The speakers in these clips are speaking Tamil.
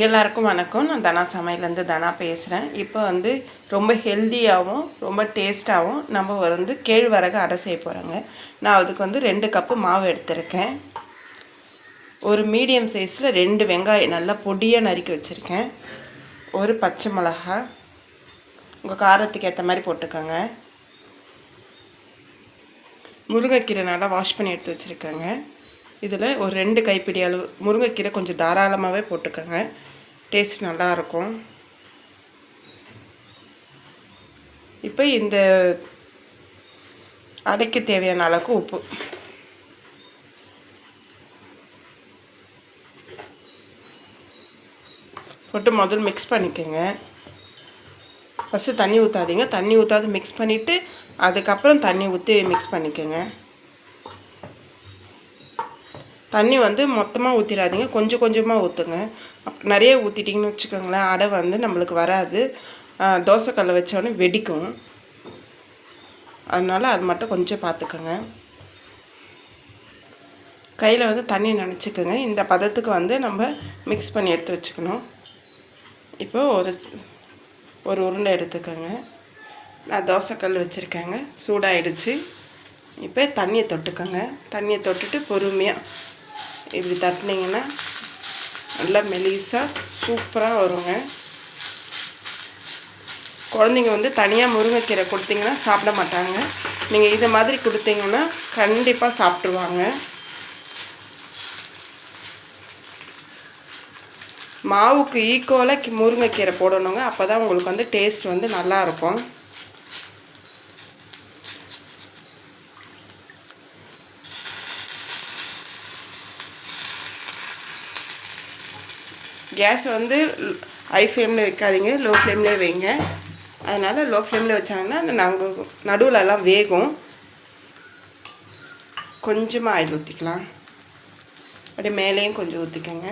எல்லாருக்கும் வணக்கம். நான் தனா சமையலேருந்து தனா பேசுகிறேன். இப்போ வந்து ரொம்ப ஹெல்த்தியாகவும் ரொம்ப டேஸ்ட்டாகவும் நம்ம வந்து கேழ்வரகு அடை செய்ய போகிறோங்க. நான் அதுக்கு வந்து ரெண்டு கப்பு மாவு எடுத்திருக்கேன். ஒரு மீடியம் சைஸில் ரெண்டு வெங்காயம் நல்லா பொடியாக நறுக்கி வச்சுருக்கேன். ஒரு பச்சை மிளகா. உங்கள் காரத்துக்கு ஏற்ற மாதிரி போட்டுக்கோங்க. முருங்கைக்கீரை நல்லா வாஷ் பண்ணி எடுத்து வச்சுருக்கேங்க. இதில் ஒரு ரெண்டு கைப்பிடி அளவு. முருங்கைக்கீரை கொஞ்சம் தாராளமாகவே போட்டுக்கோங்க. டேஸ்ட் நல்லாயிருக்கும். இப்போ இந்த அடைக்கு தேவையான அளவுக்கு உப்பு. போட்டு முதல் மிக்ஸ் பண்ணிக்கோங்க. ஃபஸ்ட்டு தண்ணி ஊற்றாதீங்க தண்ணி ஊற்றாது மிக்ஸ் பண்ணிவிட்டு அதுக்கப்புறம் தண்ணி ஊற்றி மிக்ஸ் பண்ணிக்கோங்க. தண்ணி வந்து மொத்தமாக ஊற்றிடாதீங்க கொஞ்சம் கொஞ்சமாக ஊற்றுங்க நிறைய ஊற்றிட்டிங்கன்னு வச்சுக்கோங்களேன் அடை வந்து நம்மளுக்கு வராது. தோசைக்கல்லை வச்சோடனே வெடிக்கும். அதனால் அது மட்டும் கொஞ்சம் பார்த்துக்கோங்க கையில் வந்து தண்ணி நினச்சிக்கோங்க. இந்த பதத்துக்கு வந்து நம்ம மிக்ஸ் பண்ணி எடுத்து வச்சுக்கணும். இப்போ ஒரு ஒரு உருண்டை எடுத்துக்கோங்க. நான் தோசைக்கல் வச்சுருக்கேங்க. சூடாகிடுச்சு இப்போ தண்ணியை தொட்டுக்கோங்க. தண்ணியை தொட்டுட்டு பொறுமையாக இப்படி தட்டினீங்கன்னா நல்லா மெலிசாக சூப்பராக வருங்க. குழந்தைங்க வந்து தனியாக முருங்கைக்கீரை கொடுத்தீங்கன்னா சாப்பிட மாட்டாங்க. நீங்கள் இதை மாதிரி கொடுத்தீங்கன்னா கண்டிப்பாக சாப்பிட்ருவாங்க மாவுக்கு ஈக்குவலாக முருங்கைக்கீரை போடணுங்க. அப்போ தான் உங்களுக்கு வந்து டேஸ்ட் வந்து நல்லாயிருக்கும் கேஸ் வந்து ஹை ஃப்ளேமில் வைக்காதீங்க லோ ஃப்ளேம்லேயே வைங்க. அதனால் லோ ஃப்ளேமில் வச்சாங்கன்னா அந்த நாங்கள் நடுவிலலாம் வேகும். கொஞ்சமாக ஆயில் ஊற்றிக்கலாம் அப்படியே மேலேயும் கொஞ்சம் ஊற்றிக்கோங்க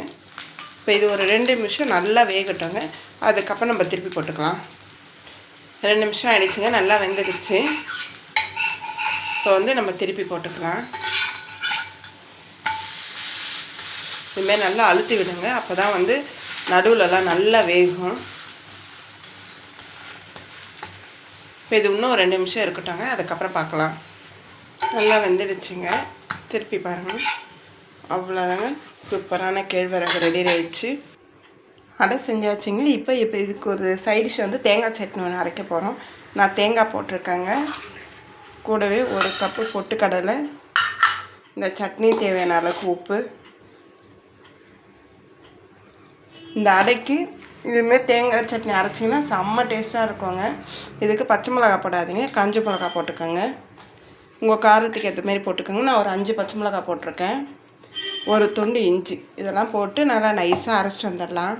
இப்போ இது ஒரு ரெண்டு நிமிஷம் நல்லா வேகட்டோங்க. அதுக்கப்புறம் நம்ம திருப்பி போட்டுக்கலாம். ரெண்டு நிமிஷம் ஆயிடுச்சுங்க நல்லா வெந்துடுச்சு. இப்போ வந்து நம்ம திருப்பி போட்டுக்கலாம். இதுமாரி நல்லா அழுத்தி விடுங்க. அப்போ தான் வந்து நடுவிலலாம் நல்லா வேகும். இப்போ இது இன்னும் ரெண்டு நிமிஷம் இருக்கட்டாங்க அதுக்கப்புறம் பார்க்கலாம். நல்லா வெந்துடுச்சுங்க. திருப்பி பாருங்கள் அவ்வளோதாங்க சூப்பரான கேழ்வரகு ரெடி ஆயிடுச்சு. அடை செஞ்சாச்சுங்க. இப்போ இப்போ இதுக்கு ஒரு சைடிஷ் வந்து தேங்காய் சட்னி ஒன்று அரைக்க போகிறோம் நான் தேங்காய் போட்டிருக்கேங்க. கூடவே ஒரு கப்பு பொட்டுக்கடலை. இந்த சட்னி தேவையான அளவுக்கு உப்பு. இந்த அடைக்கு இதுமாரி தேங்காய் சட்னி அரைச்சிங்கன்னா செம்ம டேஸ்ட்டாக இருக்குங்க. இதுக்கு பச்சை மிளகா போடாதீங்க கஞ்சி மிளகா போட்டுக்கோங்க. உங்கள் காரத்துக்கு ஏற்ற மாரி போட்டுக்கோங்க. நான் ஒரு அஞ்சு பச்சை மிளகா போட்டிருக்கேன். ஒரு துண்டு இஞ்சி இதெல்லாம் போட்டு நல்லா நைஸாக அரைச்சிட்டு வந்துடலாம்.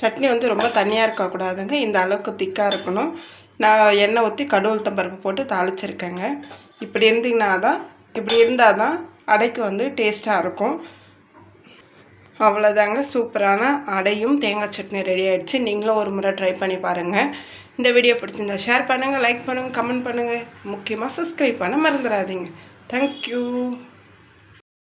சட்னி வந்து ரொம்ப தனியாக இருக்கக்கூடாதுங்க. இந்த அளவுக்கு திக்காக இருக்கணும். நான் எண்ணெய் ஊற்றி கடுவல் பருப்பு போட்டு தாளிச்சிருக்கேங்க. இப்படி இருந்தீங்கன்னா தான் இப்படி இருந்தால் தான் அடைக்கு வந்து டேஸ்ட்டாக இருக்கும். அவ்வளோதாங்க சூப்பரான அடையும் தேங்காய் சட்னி ரெடி ஆகிடுச்சு நீங்களும் ஒரு முறை ட்ரை பண்ணி பாருங்கள் இந்த வீடியோ பிடிச்சிருந்தா ஷேர் பண்ணுங்கள் லைக் பண்ணுங்கள் கமெண்ட் பண்ணுங்கள் முக்கியமாக சப்ஸ்கிரைப் பண்ண மறந்துடாதீங்க. தேங்க்யூ